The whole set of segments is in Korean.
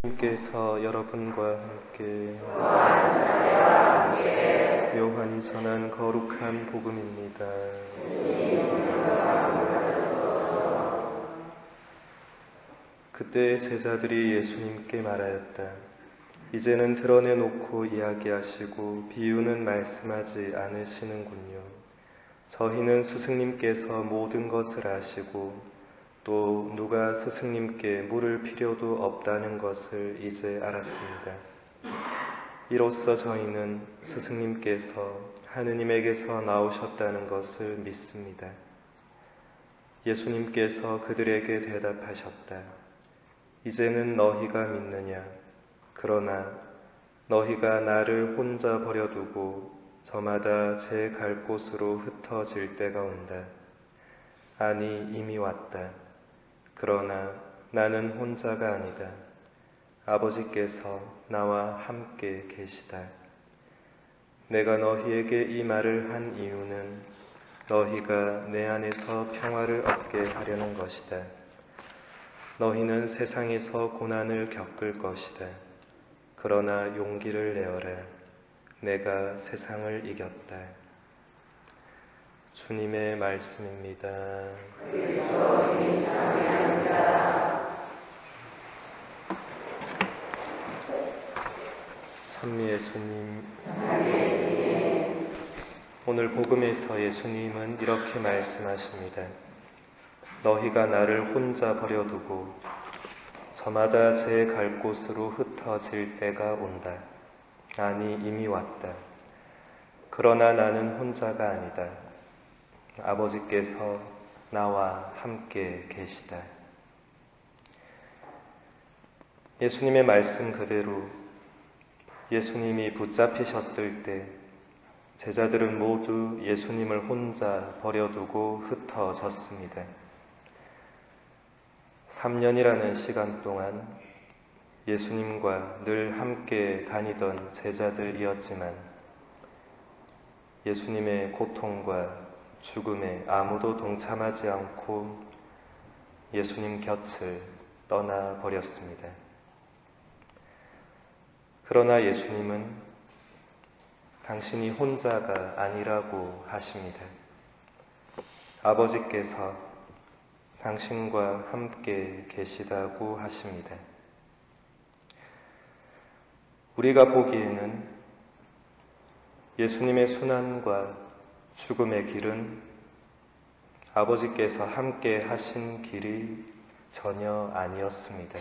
주님께서 여러분과 함께 요한이 전한 거룩한 복음입니다. 그때 제자들이 예수님께 말하였다. 이제는 드러내놓고 이야기하시고 비유는 말씀하지 않으시는군요. 저희는 스승님께서 모든 것을 아시고 또 누가 스승님께 물을 필요도 없다는 것을 이제 알았습니다. 이로써 저희는 스승님께서 하느님에게서 나오셨다는 것을 믿습니다. 예수님께서 그들에게 대답하셨다. 이제는 너희가 믿느냐? 그러나 너희가 나를 혼자 버려두고 저마다 제 갈 곳으로 흩어질 때가 온다. 아니, 이미 왔다. 그러나 나는 혼자가 아니다. 아버지께서 나와 함께 계시다. 내가 너희에게 이 말을 한 이유는 너희가 내 안에서 평화를 얻게 하려는 것이다. 너희는 세상에서 고난을 겪을 것이다. 그러나 용기를 내어라. 내가 세상을 이겼다. 주님의 말씀입니다. 찬미 예수님. 오늘 복음에서 예수님은 이렇게 말씀하십니다. 너희가 나를 혼자 버려두고 저마다 제 갈 곳으로 흩어질 때가 온다. 아니, 이미 왔다. 그러나 나는 혼자가 아니다. 아버지께서 나와 함께 계시다. 예수님의 말씀 그대로 예수님이 붙잡히셨을 때 제자들은 모두 예수님을 혼자 버려두고 흩어졌습니다. 3년이라는 시간 동안 예수님과 늘 함께 다니던 제자들이었지만 예수님의 고통과 죽음에 아무도 동참하지 않고 예수님 곁을 떠나 버렸습니다. 그러나 예수님은 당신이 혼자가 아니라고 하십니다. 아버지께서 당신과 함께 계시다고 하십니다. 우리가 보기에는 예수님의 순환과 죽음의 길은 아버지께서 함께 하신 길이 전혀 아니었습니다.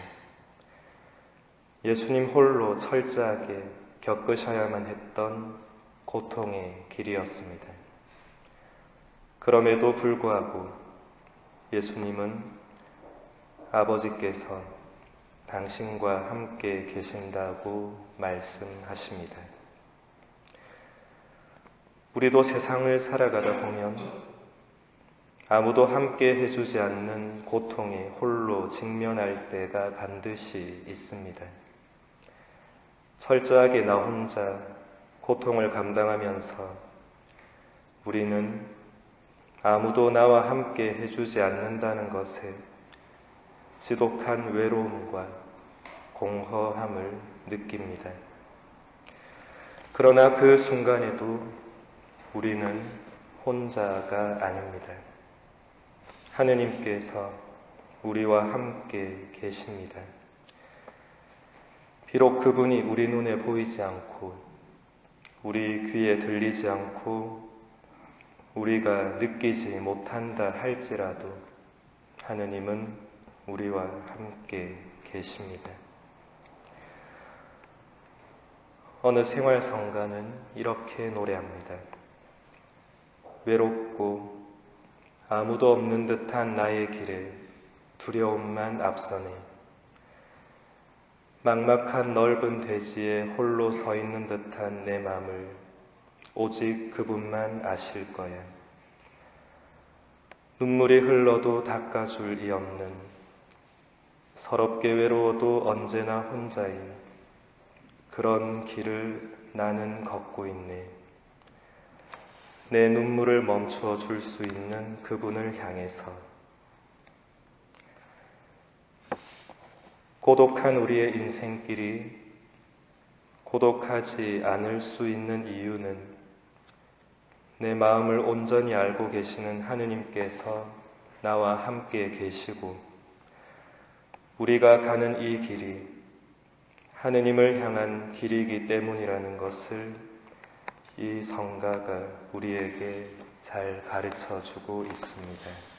예수님 홀로 철저하게 겪으셔야만 했던 고통의 길이었습니다. 그럼에도 불구하고 예수님은 아버지께서 당신과 함께 계신다고 말씀하십니다. 우리도 세상을 살아가다 보면 아무도 함께 해주지 않는 고통에 홀로 직면할 때가 반드시 있습니다. 철저하게 나 혼자 고통을 감당하면서 우리는 아무도 나와 함께 해주지 않는다는 것에 지독한 외로움과 공허함을 느낍니다. 그러나 그 순간에도 우리는 혼자가 아닙니다. 하느님께서 우리와 함께 계십니다. 비록 그분이 우리 눈에 보이지 않고 우리 귀에 들리지 않고 우리가 느끼지 못한다 할지라도 하느님은 우리와 함께 계십니다. 어느 생활성가는 이렇게 노래합니다. 외롭고 아무도 없는 듯한 나의 길에 두려움만 앞서네. 막막한 넓은 대지에 홀로 서 있는 듯한 내 맘을 오직 그분만 아실 거야. 눈물이 흘러도 닦아줄 이 없는 서럽게 외로워도 언제나 혼자인 그런 길을 나는 걷고 있네. 내 눈물을 멈추어 줄수 있는 그분을 향해서. 고독한 우리의 인생길이 고독하지 않을 수 있는 이유는 내 마음을 온전히 알고 계시는 하느님께서 나와 함께 계시고 우리가 가는 이 길이 하느님을 향한 길이기 때문이라는 것을 이 성가가 우리에게 잘 가르쳐 주고 있습니다.